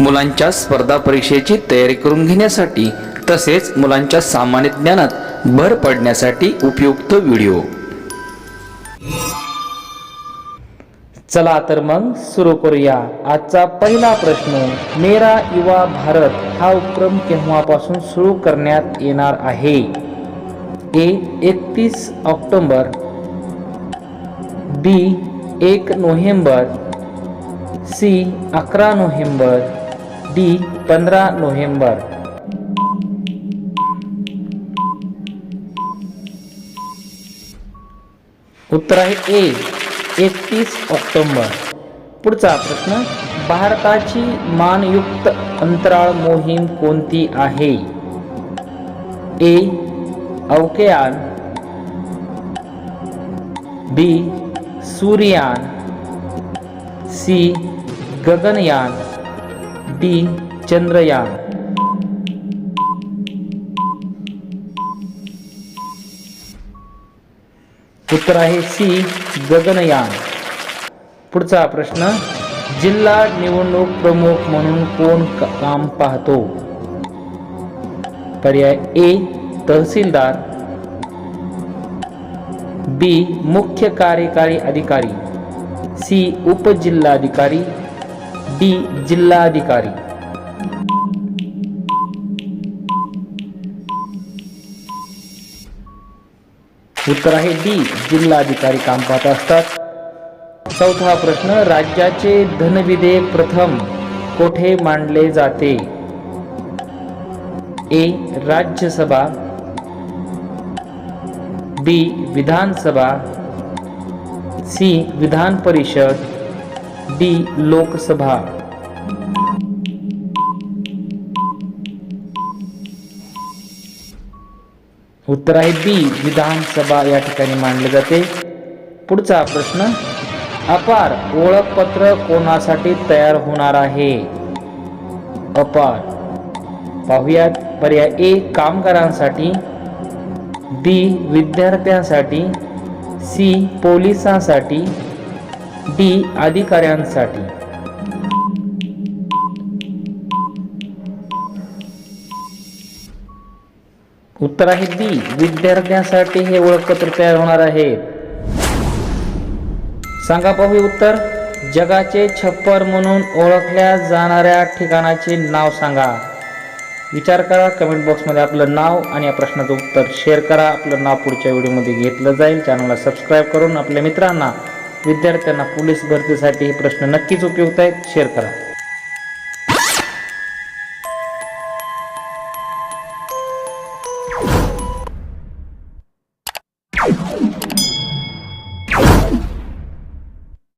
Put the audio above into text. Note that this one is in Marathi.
मुलांच्या स्पर्धा परीक्षेची तयारी करून घेण्यासाठी तसेच मुलांच्या सामान्य ज्ञानात भर पडण्यासाठी उपयुक्त व्हिडिओ. चला तर मग सुरू करूया आजचा पहिला प्रश्न. मेरा युवा भारत हा उपक्रम केव्हापासून सुरू करण्यात येणार आहे? ए एकतीस ऑक्टोंबर. बी एक नोव्हेंबर. सी अकरा नोव्हेंबर. डी पंधरा नोव्हेंबर. उत्तर आहे ए एकतीस ऑक्टोंबर. पुढचा प्रश्न भारताची मानयुक्त अंतराळ मोहीम कोणती आहे? A अवकेयान. B Suryayaan. C Gaganyaan. D Chandrayaan. उत्तर आहे सी गगनयान. पुढचा प्रश्न जिल्हा निवडणूक प्रमुख म्हणून कोण काम पाहतो? पर्याय ए तहसीलदार. बी मुख्य कार्यकारी अधिकारी. सी उपजिल्हाधिकारी. डी जिल्हाधिकारी. उत्तर आहे डी जिल्हाधिकारी काम पाहत असतात. चौथा प्रश्न राज्याचे धनविधेयक प्रथम कोठे मांडले जाते? ए राज्यसभा. बी विधानसभा. सी विधान परिषद. डी लोकसभा. उत्तर आहे बी विधानसभा या ठिकाणी मांडले जाते. पुढचा प्रश्न अपार ओळखपत्र कोणासाठी तयार होणार आहे? अपार. पाहुयात पर्याय ए कामगारांसाठी. बी विद्यार्थ्यांसाठी. सी पोलिसांसाठी. डी अधिकाऱ्यांसाठी. उत्तर आहे बी विद्यार्थ्यांसाठी हे ओळखपत्र तयार होणार आहे. सांगा पाहू उत्तर. जगाचे छप्पर म्हणून ओळखल्या जाणाऱ्या ठिकाणाचे नाव सांगा. विचार करा कमेंट बॉक्समध्ये आपलं नाव आणि या प्रश्नाचं उत्तर शेअर करा. आपलं नाव पुढच्या व्हिडिओमध्ये घेतलं जाईल. चॅनलला सबस्क्राईब करून आपल्या मित्रांना विद्यार्थ्यांना पोलीस भरतीसाठी हे प्रश्न नक्कीच उपयुक्त आहेत. शेअर करा.